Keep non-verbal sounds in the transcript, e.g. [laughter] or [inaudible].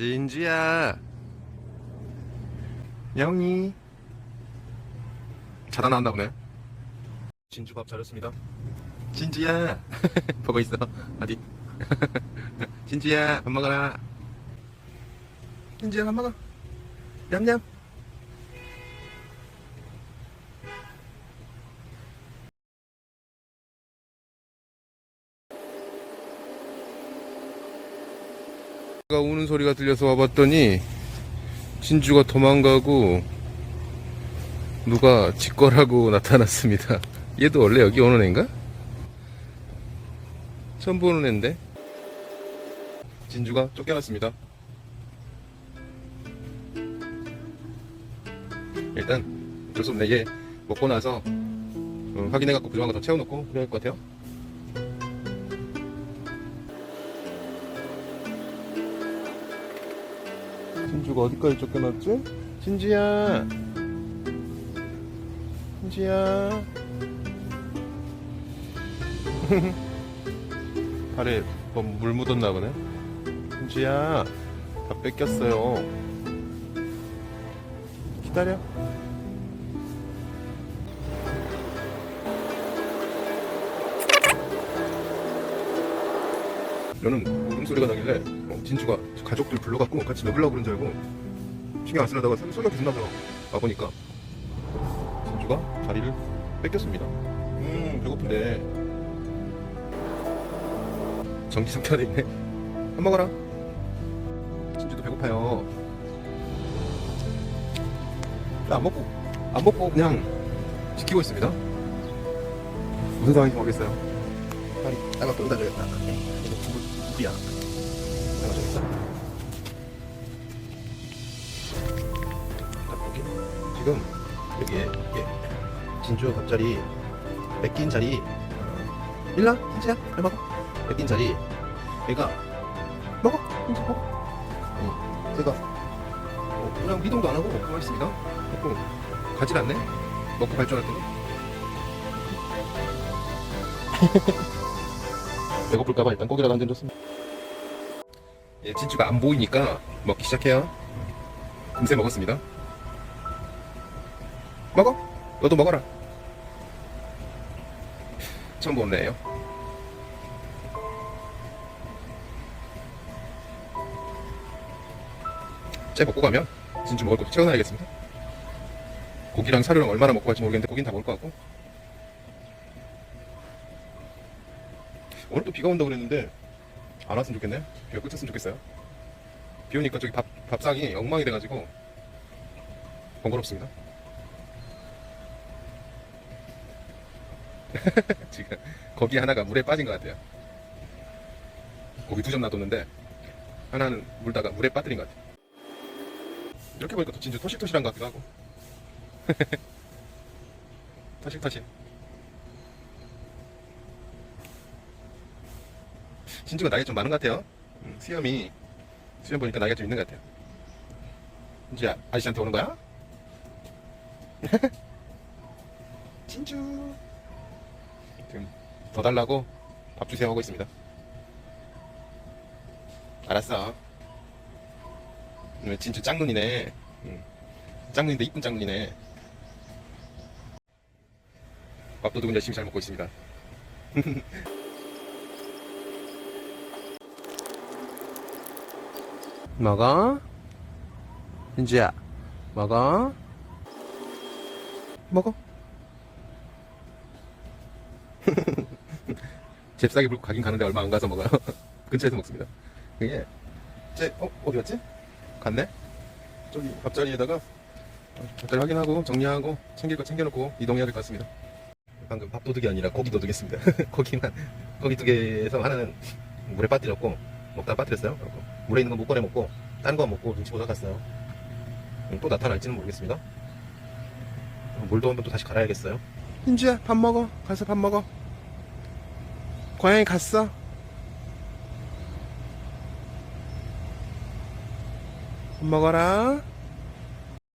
진주야. 영이 자다 나왔나 보네. 진주 밥 차렸습니다. 진주야. [laughs] 보고 있어. 어디 [laughs] 진주야 밥 먹어라. 진주야 밥 먹어. 냠냠 가 우는 소리가 들려서 와봤더니 진주가 도망가고 누가 직거라고 [laughs] 나타났습니다. 얘도 원래 여기 오는 애인가? 처음 보는 애인데 진주가 쫓겨났습니다. 일단 어쩔 수 없네. 얘 먹고 나서 어, 확인해갖고 부족한 거더 채워놓고 그래야 할 것 같아요. 진주가 어디까지 쫓겨났지? 진주야. 진주야. [laughs] 발에 뭐물 묻었나 보네. 진주야 다 뺏겼어요. 기다려. 너는 울음소리가 나길래 어, 진주가 가족들 불러갖고 같이 먹으려고 그런 줄 알고 신경 안 쓰려다가 소리가 계속 나서 와보니까 진주가 자리를 뺏겼습니다. 음 배고픈데. 전기 상태 안에 있네. 밥 먹어라. 진주도 배고파요. 안 먹고 안 먹고 그냥 지키고 있습니다. 무슨 상황인지 모르겠어요. 빨리 뜯어줘야겠다. 이거 물, 물이야. 따가 줘야겠다 지금 여기에 이게 진주 밥자리 뺏긴 자리 어, 일라? 진주야 빨리 먹어. 뺏긴 자리 얘가 먹어. 진주 먹어. 어, 제가 어, 그냥 미동도 안 하고 가만히 있습니다. 먹고 가질 않네. 먹고 갈 줄 알았더니. [laughs] 배고플까봐 일단 고기라도 한점 줬습니다. 예, 진주가 안 보이니까 먹기 시작해요. 금세 먹었습니다 먹어? 너도 먹어라. 보는 애예요. 째 먹고 가면 진주 먹을 거 채워놔야겠습니다. 고기랑 사료랑 얼마나 먹고 갈지 모르겠는데 고긴 다 먹을 것 같고. 오늘 또 비가 온다고 그랬는데 안 왔으면 좋겠네. 비가 그쳤으면 좋겠어요. 비 오니까 저기 밥, 밥상이 엉망이 돼가지고 번거롭습니다 [laughs] 지금 거기 하나가 물에 빠진 것 같아요. 고기 두 점 놔뒀는데 하나는 물다가 물에 빠뜨린 것 같아요. 이렇게 보니까 또 진짜 토실토실한 것 같기도 하고. [laughs] 터실터실. 진주가 나이가 좀 많은 것 같아요. 음, 수염이 수염 보니까 나이가 좀 있는 것 같아요. 진주야 아저씨한테 오는 거야? [laughs] 진주. 지금 더 달라고 밥 주세요 하고 있습니다. 알았어. 왜 진짜 짱눈이네. 응. 짱눈인데 이쁜 짱눈이네. 밥도둑은 열심히 잘 먹고 있습니다. [laughs] 먹어? 진주야, 먹어? 먹어? 잽싸게 불고 가긴 가는데 얼마 안 가서 먹어요. [laughs] 근처에서 먹습니다. 그게 제 어, 어디 갔지? 갔네? 저기 밥자리에다가 어, 밥자리 확인하고 정리하고 챙길 거 챙겨놓고 이동해야 될 것 같습니다. 방금 밥 도둑이 아니라 고기 도둑했습니다. [laughs] 고기만 고기 두 개에서 하나는 물에 빠뜨렸고 먹다가 빠뜨렸어요. 그래갖고 물에 있는 거 못 꺼내 먹고 딴거 먹고 눈치 보다 갔어요. 음, 또 나타날지는 모르겠습니다. 어, 물도 한번 또 다시 갈아야겠어요. hin주야 밥 먹어. 가서 밥 먹어. 고양이 갔어? 밥 먹어라.